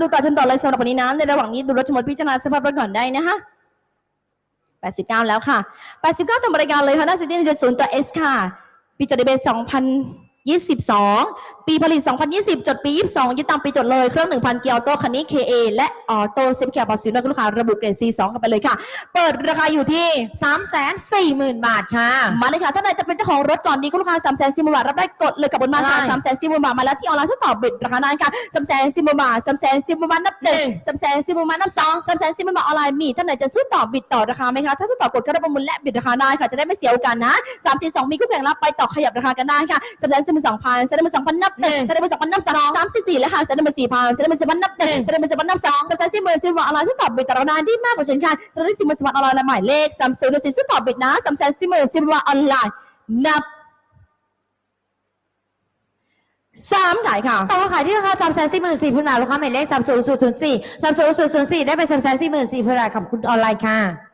ดูต่อชมต่อเลยสำหรับวันนี้นะในระหว่างนี้ดูรถชมดพิจารณาสภาพรถก่อนได้นะคะ89 แล้วค่ะ 89ทำบริการเลย Honda City 1.0ตัว S ค่ะปีจดทะเบียน 2022 ปีผลิต 2020 จดปี 22 ยึดตามปีจดเลย เครื่อง 1,000 เกียร์ออโต้คันนี้ KA และออโต้เซฟแคร์บอสซิลนะคุณลูกค้าระบุเกรด C2 กันไปเลยค่ะ เปิดราคาอยู่ที่สามแสนสี่หมื่นบาทค่ะ มาเลยค่ะท่านใดจะเป็นเจ้าของรถก่อนดีคุณลูกค้าสามแสนสี่หมื่นบาท รับได้กดเลยกับบนมาค่ะได้สามแสนสี่หมื่นบาท มาแล้วที่ออนไลน์ฉันตอบบิดราคานั้นค่ะสามแสนสี่หมื่นบาทสามแสนสี่หมื่นบาทนับหนึ่งสามแสนสี่หมื่นบาทนับสองสามแสนสี่หมื่นบาทออนไลน์มีท่านไหนจะซื้อต่อบิดต่อราคาไหมคะถ้าซื้อต่อกดก็ได้ประมูลและบิดราคาได้ค่ะจะได้ไม่เสียโอกาสนะสามสี่สองมีคู่แข่งรับไปต่อขยับราคากันได้ค่ะสามแสนสี่หมื่นสองพันสามแสนสองพันนับหนึ่งสามแสนสองพันนับสองสามสี่สี่แล้วค่ะสามแสนสี่พันสามแสนสี่พันนับหนึ่งสามแสนสี่พันนับสองสามแสนสี่หมื่นสี่หมื่นออนไลน์ฉันตอบบิดแต่ราคาที่มากกว่าฉันค่ะสามแสนสี่หมื่นสี่พันออนไลน์หมายเลขสามศูนย์สี่ซื้อต่อบิดนะสามแสนสี่หมื่นสี่พันออนไลน์นับสามขายค่ะต่อมาขายที่ราคาสามแสนสี่หมื่นสี่พันบาทลูกค้าหมายเลขสามศูนย์ศูนย์ศูนย์สี่สามศูนย์ศูนย์ศูนย์สี่ได้ไปสามแสนสี่หมื่นสี่พันบาทขอบคุณออนไลน์ค่ะ